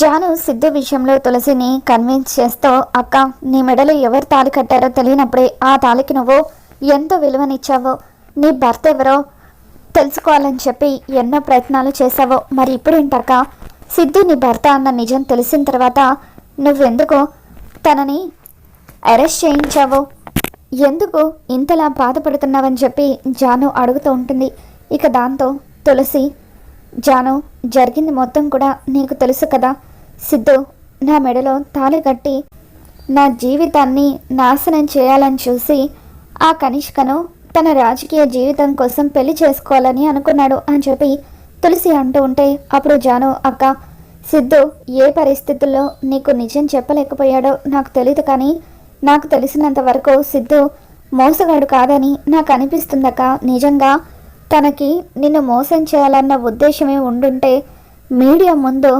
జాను సిద్ధు విషయంలో తులసిని కన్విన్స్ చేస్తూ అక్క నీ మెడలో ఎవరు తాళి కట్టారో తెలియనప్పుడే ఆ తాళికి నువ్వు ఎంత విలువనిచ్చావో నీ భర్త ఎవరో తెలుసుకోవాలని చెప్పి ఎన్నో ప్రయత్నాలు చేశావో. మరి ఇప్పుడేంటక్క సిద్ధు నీ భర్త అన్న నిజం తెలిసిన తర్వాత నువ్వెందుకు తనని అరెస్ట్ చేయించావు? ఎందుకు ఇంతలా బాధపడుతున్నావని చెప్పి జాను అడుగుతూ ఉంటుంది. ఇక దాంతో తులసి జాను జరిగింది మొత్తం కూడా నీకు తెలుసు కదా? సిద్ధు నా మెడలో తాళి కట్టి నా జీవితాన్ని నాశనం చేయాలని చూసి ఆ కనిష్కను తన రాజకీయ జీవితం కోసం పెళ్ళి చేసుకోవాలని అనుకున్నాడు అని చెప్పి తులసి అంటూ ఉంటే అప్పుడు జాను అక్క సిద్ధు ఏ పరిస్థితుల్లో నీకు నిజం చెప్పలేకపోయాడో నాకు తెలియదు కానీ నాకు తెలిసినంత వరకు సిద్ధు మోసగాడు కాదని నాకు అనిపిస్తుందక్క నిజంగా తనకి నిన్ను మోసం చేయాలన్న ఉద్దేశమే ఉండుంటే మీడియా ముందు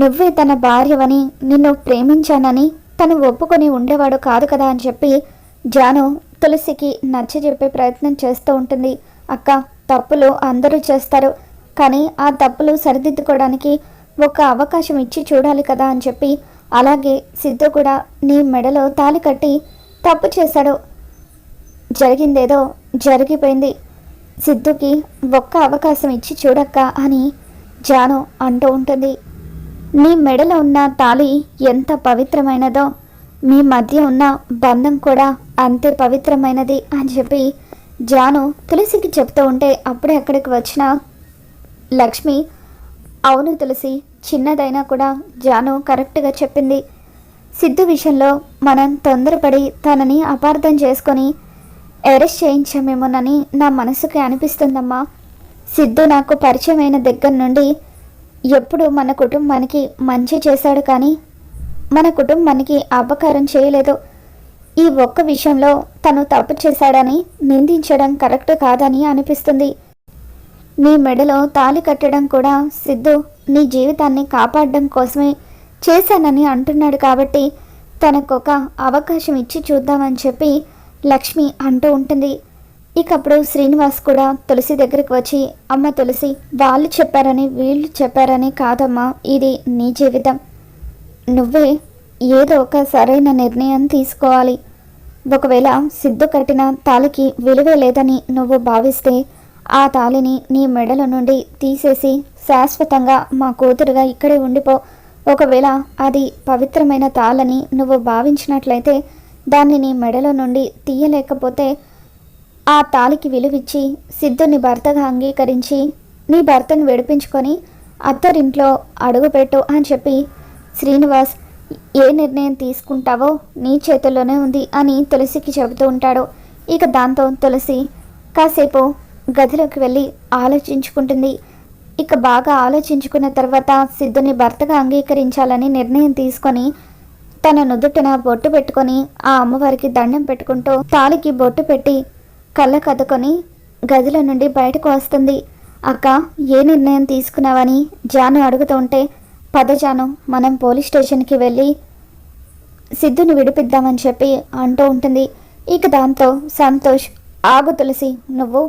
నువ్వే తన భార్యవని నిన్ను ప్రేమించానని తను ఒప్పుకొని ఉండేవాడు కాదు కదా అని చెప్పి జాను తులసికి నచ్చజెప్పే ప్రయత్నం చేస్తూ ఉంటుంది. అక్క తప్పులు అందరూ చేస్తారు. కానీ ఆ తప్పులు సరిదిద్దుకోవడానికి ఒక అవకాశం ఇచ్చి చూడాలి కదా అని చెప్పి అలాగే సిద్ధు కూడా నీ మెడలో తాలి కట్టి తప్పు చేశాడు. జరిగిందేదో జరిగిపోయింది. సిద్ధుకి ఒక్క అవకాశం ఇచ్చి చూడక్క అని జాను అంటూ ఉంటుంది. నీ మెడలో ఉన్న తాళి ఎంత పవిత్రమైనదో మీ మధ్య ఉన్న బంధం కూడా అంతే పవిత్రమైనది అని చెప్పి జాను తులసికి చెప్తూ ఉంటే అప్పుడే అక్కడికి వచ్చిన లక్ష్మి అవును తులసి చిన్నదైనా కూడా జాను కరెక్ట్గా చెప్పింది. సిద్ధు విషయంలో మనం తొందరపడి తనని అపార్థం చేసుకొని అరెస్ట్ చేయించామేమోనని నా మనసుకి అనిపిస్తుందమ్మా. సిద్ధు నాకు పరిచయమైన దగ్గర నుండి ఎప్పుడు మన కుటుంబానికి మంచి చేశాడు కానీ మన కుటుంబానికి అపకారం చేయలేదు. ఈ ఒక్క విషయంలో తను తప్పు చేశాడని నిందించడం కరెక్ట్ కాదని అనిపిస్తుంది. నీ మెడలో తాళి కట్టడం కూడా సిద్ధు నీ జీవితాన్ని కాపాడడం కోసమే చేశానని అంటున్నాడు కాబట్టి తనకొక అవకాశం ఇచ్చి చూద్దామని చెప్పి లక్ష్మి అంటూ ఉంటుంది. ఇకప్పుడు శ్రీనివాస్ కూడా తులసి దగ్గరికి వచ్చి అమ్మ తులసి వాళ్ళు చెప్పారని వీళ్ళు చెప్పారని కాదమ్మా ఇది నీ జీవితం. నువ్వే ఏదో ఒక సరైన నిర్ణయం తీసుకోవాలి. ఒకవేళ సిద్ధు కట్టిన తాలికి విలువే లేదని నువ్వు భావిస్తే ఆ తాళిని నీ మెడల నుండి తీసేసి శాశ్వతంగా మా కూతురుగా ఇక్కడే ఉండిపో. ఒకవేళ అది పవిత్రమైన తాళని నువ్వు భావించినట్లయితే దాన్ని నీ మెడల నుండి తీయలేకపోతే ఆ తాళికి విలువిచ్చి సిద్ధుని భర్తగా అంగీకరించి నీ భర్తను విడిపించుకొని అత్తరింట్లో అడుగుపెట్టు అని చెప్పి శ్రీనివాస్ ఏ నిర్ణయం తీసుకుంటావో నీ చేతుల్లోనే ఉంది అని తులసికి చెబుతూ ఉంటాడు. ఇక దాంతో తులసి కాసేపు గదిలోకి వెళ్ళి ఆలోచించుకుంటుంది. ఇక బాగా ఆలోచించుకున్న తర్వాత సిద్ధుని భర్తగా అంగీకరించాలని నిర్ణయం తీసుకొని తన నుదుటిన బొట్టు పెట్టుకొని ఆ అమ్మవారికి దండం పెట్టుకుంటూ తాలికి బొట్టు పెట్టి కళ్ళ కదుకొని గదిలో నుండి బయటకు వస్తుంది. అక్క ఏ నిర్ణయం తీసుకున్నావని జాను అడుగుతూ ఉంటే పద జాను మనం పోలీస్ స్టేషన్కి వెళ్ళి సిద్ధుని విడిపిద్దామని చెప్పి అంటూ ఉంటుంది. ఇక దాంతో సంతోష్ ఆగు తులసి నువ్వు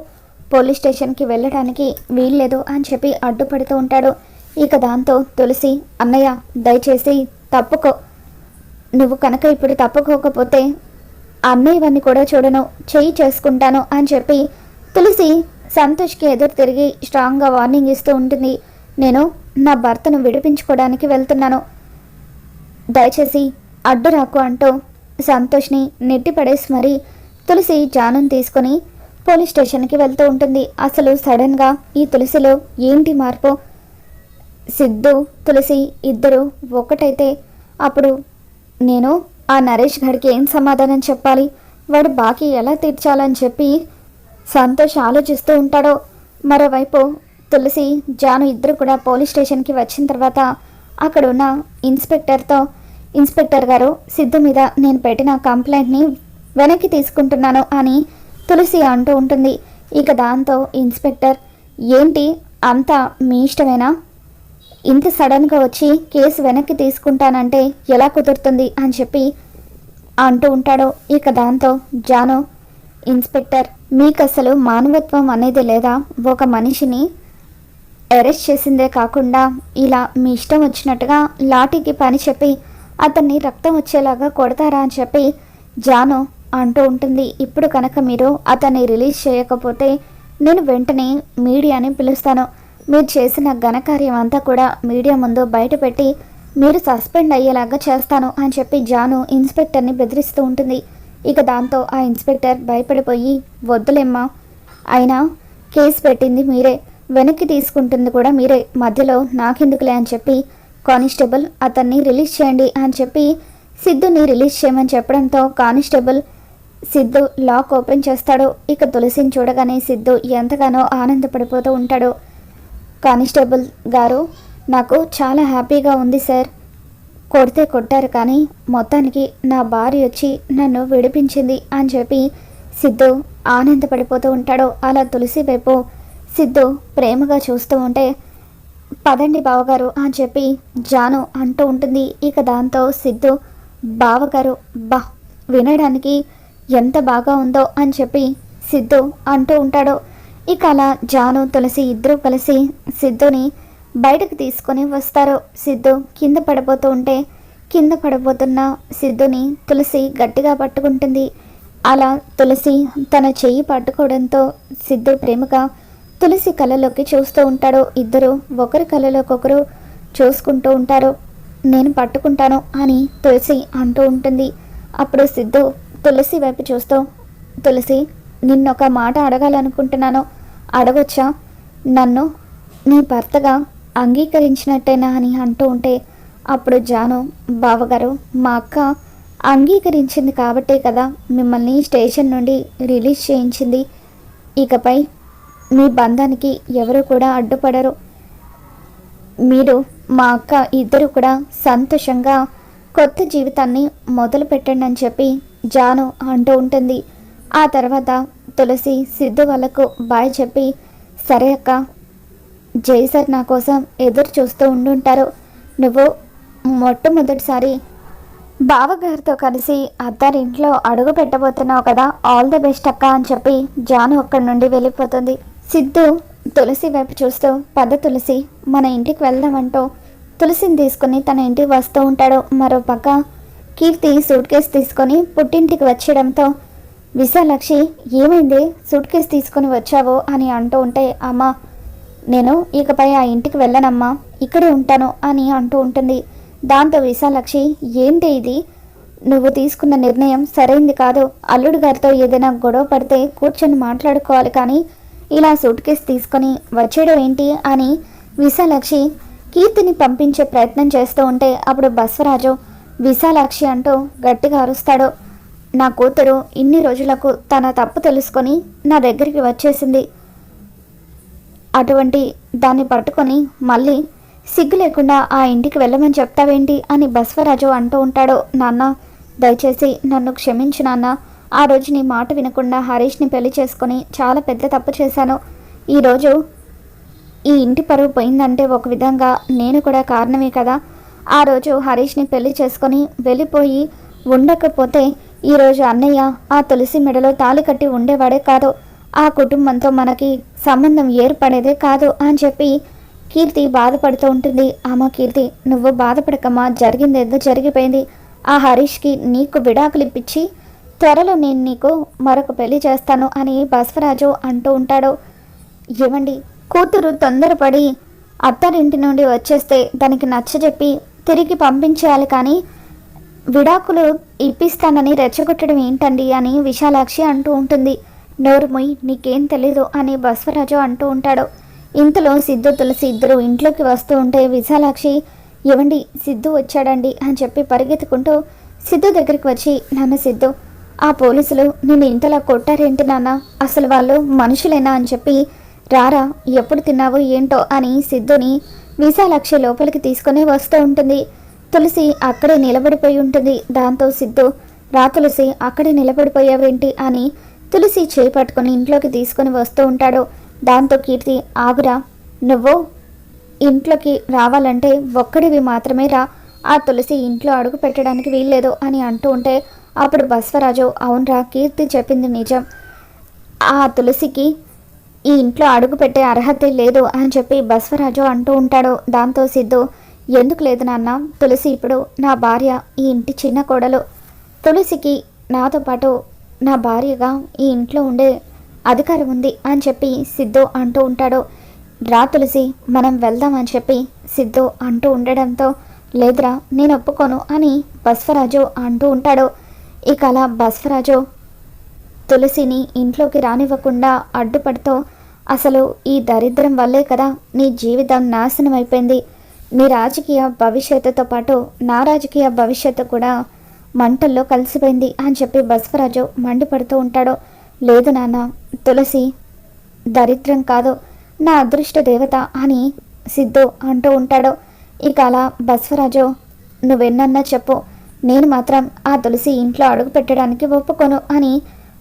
పోలీస్ స్టేషన్కి వెళ్ళడానికి వీల్లేదు అని చెప్పి అడ్డుపడుతూ ఉంటాడు. ఇక దాంతో తులసి అన్నయ్య దయచేసి తప్పుకో నువ్వు కనుక ఇప్పుడు తప్పుకోకపోతే అమ్మేవన్నీ కూడా చూడను చెయ్యి చేసుకుంటాను అని చెప్పి తులసి సంతోష్కి ఎదురు తిరిగి స్ట్రాంగ్గా వార్నింగ్ ఇస్తూ ఉంటుంది. నేను నా భర్తను విడిపించుకోవడానికి వెళ్తున్నాను. దయచేసి అడ్డు రాకు అంటూ సంతోష్ని నెట్టిపడేసి మరీ తులసి జానుని తీసుకొని పోలీస్ స్టేషన్కి వెళ్తూ ఉంటుంది. అసలు సడన్గా ఈ తులసిలో ఏంటి మార్పు? సిద్ధు తులసి ఇద్దరు ఒకటైతే అప్పుడు నేను ఆ నరేష్ గడికి ఏం సమాధానం చెప్పాలి? వాడు బాకీ ఎలా తీర్చాలని చెప్పి సంతోష్ ఆలోచిస్తూ ఉంటాడో. మరోవైపు తులసి జాను ఇద్దరు కూడా పోలీస్ స్టేషన్కి వచ్చిన తర్వాత అక్కడ ఉన్న ఇన్స్పెక్టర్తో ఇన్స్పెక్టర్ గారు సిద్ధు మీద నేను పెట్టిన కంప్లైంట్ని వెనక్కి తీసుకుంటున్నాను అని తులసి అంటూ ఉంటుంది. ఇక దాంతో ఇన్స్పెక్టర్ ఏంటి? అంతా మీ ఇష్టమేనా? ఇంత సడన్గా వచ్చి కేసు వెనక్కి తీసుకుంటానంటే ఎలా కుదురుతుంది అని చెప్పి అంటూ ఉంటాడో. ఇక దాంతో జాను ఇన్స్పెక్టర్ మీకు అసలు మానవత్వం అనేది లేదా? ఒక మనిషిని అరెస్ట్ చేసిందే కాకుండా ఇలా మీ ఇష్టం వచ్చినట్టుగా లాఠీకి పని చెప్పి అతన్ని రక్తం వచ్చేలాగా కొడతారా అని చెప్పి జాను అంటూ ఉంటుంది. ఇప్పుడు కనుక మీరు అతన్ని రిలీజ్ చేయకపోతే నేను వెంటనే మీడియాని పిలుస్తాను. మీరు చేసిన ఘనకార్యం అంతా కూడా మీడియా ముందు బయటపెట్టి మీరు సస్పెండ్ అయ్యేలాగా చేస్తాను అని చెప్పి జాను ఇన్స్పెక్టర్ని బెదిరిస్తూ ఉంటుంది. ఇక దాంతో ఆ ఇన్స్పెక్టర్ భయపడిపోయి వద్దులేమ్మా అయినా కేసు పెట్టింది మీరే. వెనక్కి తీసుకుంటుంది కూడా మీరే. మధ్యలో నాకెందుకులే అని చెప్పి కానిస్టేబుల్ అతన్ని రిలీజ్ చేయండి అని చెప్పి సిద్ధుని రిలీజ్ చేయమని చెప్పడంతో కానిస్టేబుల్ సిద్ధు లాక్ ఓపెన్ చేస్తాడు. ఇక తులసిని చూడగానే సిద్ధు ఎంతగానో ఆనందపడిపోతూ ఉంటాడు. కానిస్టేబుల్ గారు నాకు చాలా హ్యాపీగా ఉంది సార్. కొడితే కొట్టారు కానీ మొత్తానికి నా భార్య వచ్చి నన్ను విడిపించింది అని చెప్పి సిద్ధు ఆనందపడిపోతూ ఉంటాడో. అలా తులసి వైపు సిద్ధు ప్రేమగా చూస్తూ ఉంటే పదండి బావగారు అని చెప్పి జాను అంటూ ఉంటుంది. ఇక దాంతో సిద్ధు బావగారు బా వినడానికి ఎంత బాగా ఉందో అని చెప్పి సిద్ధు అంటూ ఉంటాడో. ఇక అలా జాను తులసి ఇద్దరూ కలిసి సిద్ధుని బయటకు తీసుకొని వస్తారు. సిద్ధు కింద పడిపోతూ ఉంటే కింద పడిపోతున్న సిద్ధుని తులసి గట్టిగా పట్టుకుంటుంది. అలా తులసి తన చెయ్యి పట్టుకోవడంతో సిద్ధు ప్రేమగా తులసి కళ్ళలోకి చూస్తూ ఉంటాడు. ఇద్దరు ఒకరి కళ్ళలోకొకరు చూసుకుంటూ ఉంటారు. నేను పట్టుకుంటాను అని తులసి అంటూ ఉంటుంది. అప్పుడు సిద్ధు తులసి వైపు చూస్తూ తులసి నిన్నొక మాట అడగాలనుకుంటున్నాను. అడగొచ్చా? నన్ను నీ భర్తగా అంగీకరించినట్టేనా అని అంటూ ఉంటే అప్పుడు జాను బావగారు మా అక్క అంగీకరించింది కాబట్టే కదా మిమ్మల్ని స్టేషన్ నుండి రిలీజ్ చేయించింది. ఇకపై మీ బంధానికి ఎవరు కూడా అడ్డుపడరు. మీరు మా అక్క ఇద్దరు కూడా సంతోషంగా కొత్త జీవితాన్ని మొదలు పెట్టండి అని చెప్పి జాను అంటూ ఉంటుంది. ఆ తర్వాత తులసి సిద్ధు వాళ్ళకు బాయ్ చెప్పి సరే అక్క జై సార్ నా కోసం ఎదురు చూస్తూ ఉండుంటారు. నువ్వు మొట్టమొదటిసారి బావగారితో కలిసి అత్తారింట్లో అడుగు పెట్టబోతున్నావు కదా ఆల్ ద బెస్ట్ అక్క అని చెప్పి జాను అక్కడి నుండి వెళ్ళిపోతుంది. సిద్ధు తులసి వైపు చూస్తూ పద తులసి మన ఇంటికి వెళ్దామంటూ తులసిని తీసుకుని తన ఇంటికి వస్తూ ఉంటాడు. మరో పక్క కీర్తి సూట్ కేసు తీసుకొని పుట్టింటికి వచ్చేయడంతో విశాలాక్షి ఏమైంది? సూట్ కేసు తీసుకొని వచ్చావో అని అంటూ ఉంటే అమ్మ నేను ఇకపై ఆ ఇంటికి వెళ్ళనమ్మా ఇక్కడే ఉంటాను అని అంటూ ఉంటుంది. దాంతో విశాలాక్షి ఏంటి ఇది? నువ్వు తీసుకున్న నిర్ణయం సరైంది కాదు. అల్లుడు గారితో ఏదైనా గొడవ పడితే కూర్చొని మాట్లాడుకోవాలి కానీ ఇలా సూట్ కేసు తీసుకొని వచ్చేయడం ఏంటి అని విశాలాక్షి కీర్తిని పంపించే ప్రయత్నం చేస్తూ ఉంటే అప్పుడు బస్వరాజు విశాలాక్షి అంటూ గట్టిగా అరుస్తాడు. నా కూతురు ఇన్ని రోజులకు తన తప్పు తెలుసుకొని నా దగ్గరికి వచ్చేసింది. అటువంటి దాన్ని పట్టుకొని మళ్ళీ సిగ్గు లేకుండా ఆ ఇంటికి వెళ్ళమని చెప్తావేంటి అని బస్వరాజు అంటూ ఉంటాడు. నాన్న దయచేసి నన్ను క్షమించు నాన్న. ఆ రోజు నీ మాట వినకుండా హరీష్ని పెళ్ళి చేసుకొని చాలా పెద్ద తప్పు చేశాను. ఈరోజు ఈ ఇంటి పరువు పోయిందంటే ఒక విధంగా నేను కూడా కారణమే కదా. ఆ రోజు హరీష్ని పెళ్ళి చేసుకొని వెళ్ళిపోయి ఉండకపోతే ఈరోజు అన్నయ్య ఆ తులసి మెడలో తాళి కట్టి ఉండేవాడే కాదు. ఆ కుటుంబంతో మనకి సంబంధం ఏర్పడేదే కాదు అని చెప్పి కీర్తి బాధపడుతూ ఉంటుంది. అమ్మ కీర్తి నువ్వు బాధపడకమ్మా. జరిగిందేదో జరిగిపోయింది. ఆ హరీష్కి నీకు విడాకులు ఇప్పించి త్వరలో నేను నీకు మరొక పెళ్ళి చేస్తాను అని బసవరాజు అంటూ ఉంటాడు. ఏమండి? కూతురు తొందరపడి అత్తారింటి నుండి వచ్చేస్తే దానికి నచ్చజెప్పి తిరిగి పంపించేయాలి కానీ విడాకులు ఇప్పిస్తానని రెచ్చగొట్టడం ఏంటండి అని విశాలాక్షి అంటూ ఉంటుంది. నోరుమొయ్ నీకేం తెలీదు అని బస్వరాజు అంటూ ఉంటాడు. ఇంతలో సిద్ధు తులసి ఇద్దరు ఇంట్లోకి వస్తూ ఉంటే విశాలాక్షి ఇవ్వండి సిద్ధు వచ్చాడండి అని చెప్పి పరిగెత్తుకుంటూ సిద్ధు దగ్గరికి వచ్చి నాన్న సిద్ధు ఆ పోలీసులు నేను ఇంతలా కొట్టారేంటి నాన్న? అసలు వాళ్ళు మనుషులేనా? అని చెప్పి రారా ఎప్పుడు తిన్నావు ఏంటో? అని సిద్ధుని విశాలాక్షి లోపలికి తీసుకొని వస్తూ ఉంటుంది. తులసి అక్కడే నిలబడిపోయి ఉంటుంది. దాంతో సిద్ధు రా తులసి అక్కడే నిలబడిపోయావేంటి? అని తులసి చేయి పట్టుకొని ఇంట్లోకి తీసుకొని వస్తూ ఉంటాడు. దాంతో కీర్తి ఆగురా నువ్వు ఇంట్లోకి రావాలంటే ఒక్కడివి మాత్రమే రా. ఆ తులసి ఇంట్లో అడుగు పెట్టడానికి వీల్లేదు అని అంటూ ఉంటే అప్పుడు బస్వరాజు అవునరా కీర్తి చెప్పింది నిజం. ఆ తులసికి ఈ ఇంట్లో అడుగు పెట్టే అర్హత లేదు అని చెప్పి బస్వరాజు అంటూ ఉంటాడు. దాంతో సిద్ధు ఎందుకు లేదు నాన్న? తులసి ఇప్పుడు నా భార్య ఈ ఇంటి చిన్న కోడలు. తులసికి నాతో పాటు నా భార్యగా ఈ ఇంట్లో ఉండే అధికారం ఉంది అని చెప్పి సిద్ధు అంటూ ఉంటాడు. రా తులసి మనం వెళ్దాం అని చెప్పి సిద్ధు అంటూ ఉండడంతో లేదురా నేను ఒప్పుకోను అని బస్వరాజు అంటూ ఉంటాడు. ఇక అలా బస్వరాజు తులసిని ఇంట్లోకి రానివ్వకుండా అడ్డుపడుతూ అసలు ఈ దరిద్రం వల్లే కదా నీ జీవితం నాశనం అయిపోయింది మీ రాజకీయ భవిష్యత్తుతో పాటు నా రాజకీయ భవిష్యత్తు కూడా మంటల్లో కలిసిపోయింది అని చెప్పి బస్వరాజు మండిపడుతూ ఉంటాడు. లేదు నాన్న తులసి దరిద్రం కాదు నా అదృష్ట దేవత అని సిద్ధు అంటూ ఉంటాడు. ఇక అలా బస్వరాజు నువ్వెన్నన్నా చెప్పు నేను మాత్రం ఆ తులసి ఇంట్లో అడుగు పెట్టడానికి ఒప్పుకోను అని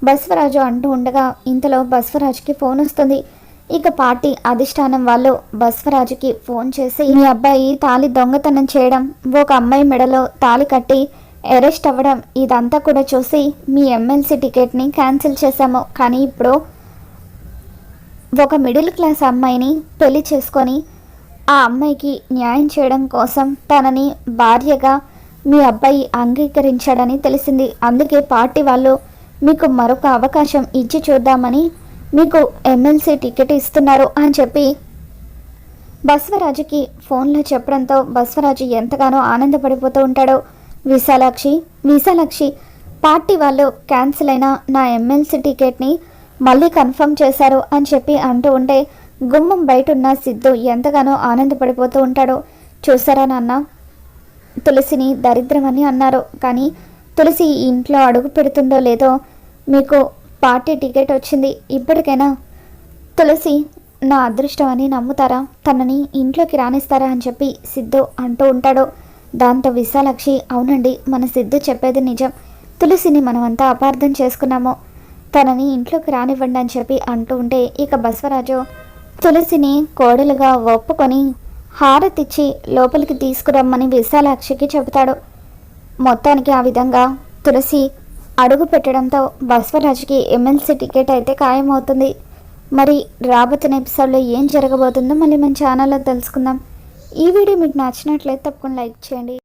బస్వరాజు అంటూ ఉండగా ఇంతలో బస్వరాజుకి ఫోన్ వస్తుంది. ఇక పార్టీ అధిష్టానం వాళ్ళు బస్వరాజుకి ఫోన్ చేసి మీ అబ్బాయి తాలి దొంగతనం చేయడం ఒక అమ్మాయి మెడలో తాలి కట్టి అరెస్ట్ అవ్వడం ఇదంతా కూడా చూసి మీ ఎమ్మెల్సీ టికెట్ని క్యాన్సిల్ చేశాము. కానీ ఇప్పుడు ఒక మిడిల్ క్లాస్ అమ్మాయిని పెళ్ళి చేసుకొని ఆ అమ్మాయికి న్యాయం చేయడం కోసం తనని భార్యగా మీ అబ్బాయి అంగీకరించాడని తెలిసింది. అందుకే పార్టీ వాళ్ళు మీకు మరొక అవకాశం ఇచ్చి చూద్దామని మీకు ఎమ్మెల్సీ టికెట్ ఇస్తున్నారు అని చెప్పి బస్వరాజుకి ఫోన్లో చెప్పడంతో బస్వరాజు ఎంతగానో ఆనందపడిపోతూ ఉంటాడు. విశాలాక్షి విశాలాక్షి పార్టీ వాళ్ళు క్యాన్సిల్ అయిన నా ఎమ్మెల్సీ టికెట్ని మళ్ళీ కన్ఫర్మ్ చేశారు అని చెప్పి అంటూ ఉంటే గుమ్మం బయట ఉన్న సిద్ధు ఎంతగానో ఆనందపడిపోతూ ఉంటాడు. చూసారా నాన్న? తులసిని దరిద్రమని అన్నారు. కానీ తులసి ఇంట్లో అడుగు పెడుతుందో లేదో మీకు పార్టీ టికెట్ వచ్చింది. ఇప్పటికైనా తులసి నా అదృష్టం అని నమ్ముతారా? తనని ఇంట్లోకి రానిస్తారా అని చెప్పి సిద్ధు అంటూ ఉంటాడు. దాంతో విశాలాక్షి అవునండి మన సిద్ధు చెప్పేది నిజం. తులసిని మనమంతా అపార్థం చేసుకున్నాము. తనని ఇంట్లోకి రానివ్వండి అని చెప్పి అంటూ ఉంటే ఇక బసవరాజు తులసిని కోడలుగా ఒప్పుకొని హారతిచ్చి లోపలికి తీసుకురమ్మని విశాలాక్షికి చెబుతాడు. మొత్తానికి ఆ విధంగా తులసి అడుగు పెట్టడంతో బస్వరాజ్కి ఎమ్మెల్సీ టికెట్ అయితే ఖాయమవుతుంది. మరి రాబోతున్న ఎపిసోడ్లో ఏం జరగబోతుందో మళ్ళీ మన ఛానల్లో తెలుసుకుందాం. ఈ వీడియో మీకు నచ్చినట్లయితే తప్పకుండా లైక్ చేయండి.